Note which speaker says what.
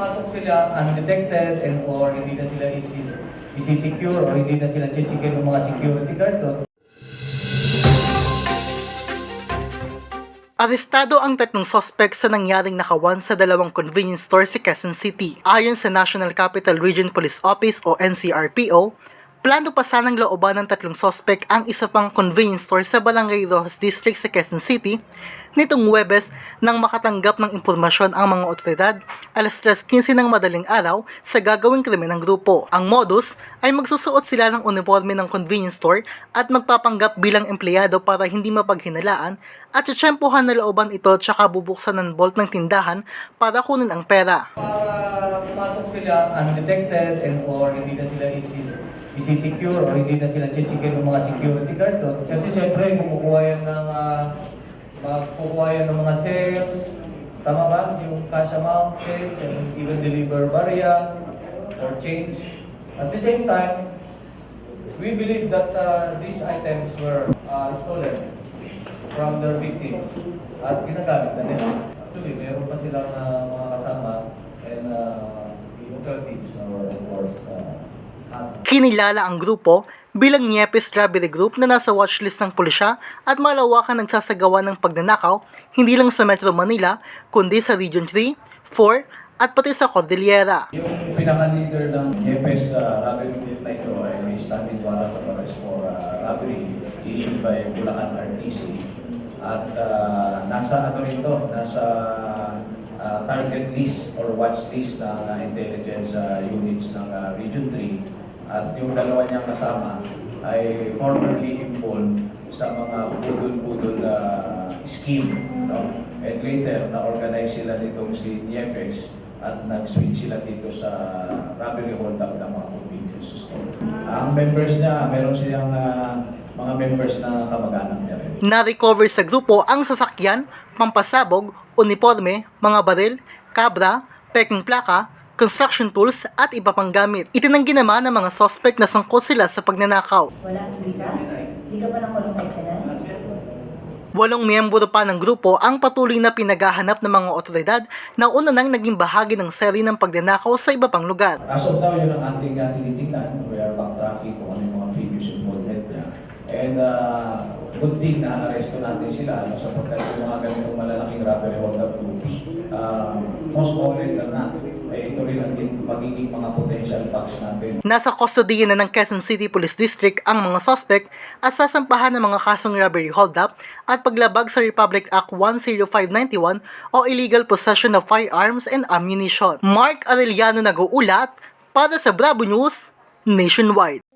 Speaker 1: pumasok sila undetected and or hindi na sila isi- isi-secure or hindi na sila chichikin ng mga security guard doon.
Speaker 2: Arestado ang tatlong suspect sa nangyaring nakawan sa dalawang convenience store sa Quezon City. Ayon sa National Capital Region Police Office o NCRPO, plano pa sanang looban ng tatlong suspect ang isa pang convenience store sa Barangay Rojas District sa Quezon City nitong Webes nang makatanggap ng impormasyon ang mga otoridad alas 3.15 ng madaling araw sa gagawing krimen ng grupo. Ang modus ay magsusuot sila ng uniforme ng convenience store at magpapanggap bilang empleyado para hindi mapaghinalaan at tsatsyempohan na looban ito tsaka bubuksan ng bolt ng tindahan para kunin ang pera.
Speaker 1: Para pumasok sila undetected and or hindi na sila isi- isi-secure or hindi na sila chichikin ng mga security guard doon. Kasi syempre, kumukuha yan ng, uh, yan ng mga sales, tama ba? Yung cash amount, sales, and even deliver barya or change. At the same time, we believe that uh, these items were uh, stolen from their victims at ginagamit na nila. Actually, meron pa silang uh, mga kasama and uh, the operatives or of course uh,
Speaker 2: Kinilala ang grupo bilang Niepes Robbery Group na nasa watchlist ng pulisya at malawakan nagsasagawa ng pagnanakaw hindi lang sa Metro Manila kundi sa Region 3, 4 at pati sa Cordillera.
Speaker 3: Yung pinaka-leader ng Yepes uh, robbery group na ito ay may standing warrant of for uh, robbery issued by Bulacan RTC. At uh, nasa ano rin to, nasa uh, target list or watch list ng uh, intelligence uh, units ng uh, Region 3. At yung dalawa niyang kasama ay formerly involved sa mga budol-budol uh, scheme. No? And later, na-organize sila nitong si Niepes at nag-switch sila dito sa robbery hold-up ng mga convenience store. Ang members niya, meron silang ah, mga members na kamag-anak niya.
Speaker 2: Na-recover sa grupo ang sasakyan, pampasabog, uniforme, mga baril, kabra, peking plaka, construction tools at iba pang gamit. Itinanggi naman ng mga suspect na sangkot sila sa pagnanakaw.
Speaker 4: Wala? Hindi ka pa nakulong?
Speaker 2: Walong miyembro pa ng grupo ang patuloy na pinaghahanap ng mga otoridad na una nang naging bahagi ng seri ng pagnanakaw sa iba pang lugar.
Speaker 3: As of now, yun ang ating uh, tinitingnan. We are backtracking kung ano yung mga previous involvement niya. And uh, good thing na aresto natin sila ano, sapagkat yung mga ganitong malalaking robbery hold-up groups, uh, most often than not, eh, ito rin ang magiging mga potential bugs natin.
Speaker 2: Nasa kustodiya na ng Quezon City Police District ang mga suspect at sasampahan ng mga kasong robbery hold-up at paglabag sa Republic Act 10591 o illegal possession of firearms and ammunition. Mark Arellano nag-uulat para sa Bravo News Nationwide.